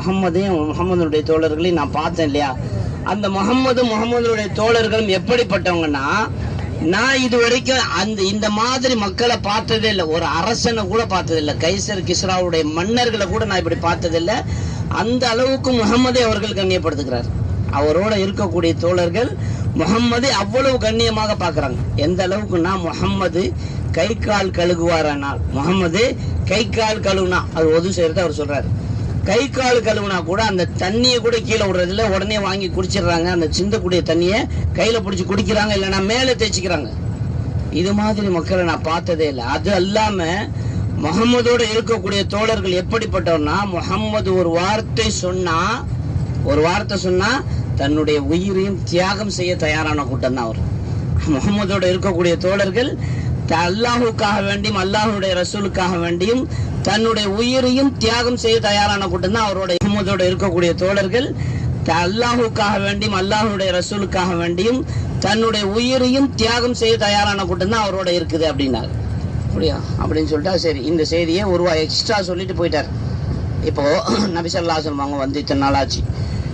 முகம்மதையும் முகமதுடைய தோழர்களையும் நான் பார்த்தேன் இல்லையா? அந்த முகம்மது முகமதுடைய தோழர்களும் எப்படிப்பட்டவங்கன்னா நான் இது வரைக்கும் அந்த இந்த மாதிரி மக்களை பார்த்ததே இல்லை. ஒரு அரசனை கூட பார்த்ததில்லை கைசர் கிஸ்ராவுடைய மன்னர்களை கூட நான் இப்படி பார்த்ததில்லை அந்த அளவுக்கு முகம்மதை அவர்கள் கண்ணியப்படுத்துகிறார். அவரோட இருக்கக்கூடிய தோழர்கள் முகம்மதை அவ்வளவு கண்ணியமாக பார்க்குறாங்க. எந்த அளவுக்குன்னா முகம்மது கை கால் கழுகுவாரானால் முகம்மது கை கால் கழுவுனா அது ஒது செய்யறது அவர் சொல்றாரு. கை கால் கழுவுனா கூட அந்த தண்ணியை கூட கீழே விடுறதில்ல. உடனே வாங்கி குடிச்சிடுறாங்க. அந்த சிந்தக்கூடிய தண்ணியை கையில பிடிச்சி குடிக்கிறாங்க. இல்லைன்னா மேலே தேய்ச்சிக்கிறாங்க. இது மாதிரி மக்களை நான் பார்த்ததே இல்லை. அது அல்லாம முகம்மதோட இருக்கக்கூடிய தோழர்கள் எப்படிப்பட்டவர்னா முகம்மது ஒரு வார்த்தை சொன்னா ஒரு வார்த்தை சொன்னா தன்னுடைய உயிரையும் தியாகம் செய்ய தயாரான கூட்டம் தான் அவர். முகம்மதோட இருக்கக்கூடிய தோழர்கள் அல்லாஹுக்காக வேண்டியும் அல்லாஹுடைய ரசூலுக்காக வேண்டியும் தன்னுடைய உயிரையும் தியாகம் செய்ய தயாரான கூட்டம் தான் அவரோட இருக்கக்கூடிய தோழர்கள். த- அல்லாஹுக்காக வேண்டியும் அல்லாஹுடைய ரசூலுக்காக வேண்டியும் தன்னுடைய உயிரையும் தியாகம் செய்ய தயாரான கூட்டம் தான் அவரோட இருக்குது அப்படின்னாரு. அப்படியா? அப்படின்னு சொல்லிட்டா சரி இந்த செய்தியை ஒரு எக்ஸ்ட்ரா சொல்லிட்டு போயிட்டார். இப்போ நபிசல்லாசன் சொல்லுவாங்க வந்து இத்தனை நாள் ஆச்சு.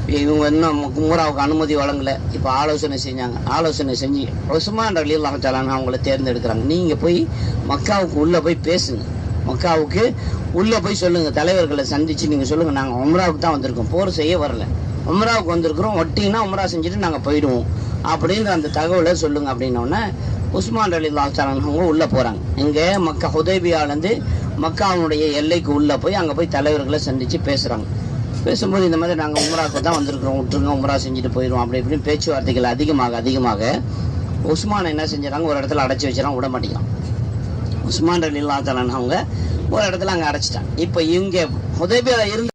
இவங்க இன்னும் குமுராவுக்கு அனுமதி வழங்கலை. இப்போ ஆலோசனை செஞ்சாங்க. ஆலோசனை செஞ்சு உஸ்மான் அலி அல்லாஹாலான் அவங்கள தேர்ந்தெடுக்கிறாங்க. நீங்கள் போய் மக்காவுக்கு உள்ளே போய் பேசுங்க. மக்காவுக்கு உள்ளே போய் சொல்லுங்கள் தலைவர்களை சந்தித்து நீங்கள் சொல்லுங்கள் நாங்கள் உம்ராவுக்கு தான் வந்திருக்கோம். போர் செய்ய வரல. உம்ராவுக்கு வந்திருக்கிறோம். ஒட்டிங்கன்னா உம்ரா செஞ்சுட்டு நாங்கள் போயிடுவோம். அப்படின்ற அந்த தகவலை சொல்லுங்கள் அப்படின்னோடனே உஸ்மான் அலி அவங்க உள்ளே போகிறாங்க இங்கே மக்கா ஹுதைபியாலேருந்து மக்காவுடைய எல்லைக்கு உள்ளே போய் அங்கே போய் தலைவர்களை சந்தித்து பேசுகிறாங்க பேசும்போது இந்த மாதிரி நாங்கள் உம்ராவுக்கு தான் வந்திருக்கிறோம் விட்டுருங்க உமரா செஞ்சுட்டு போயிடுவோம். அப்படி இப்படின்னு பேச்சுவார்த்தைகள் அதிகமாக அதிகமாக உஸ்மான் என்ன செஞ்சுறாங்க? ஒரு இடத்துல அடைச்சி வச்சுறாங்க விட மாட்டேங்கிறான். உஸ்மான் ரலி அவங்க ஒரு இடத்துல அங்கே அடைச்சிட்டாங்க. இப்போ இங்கே ஹுதைபியாவில் இருந்து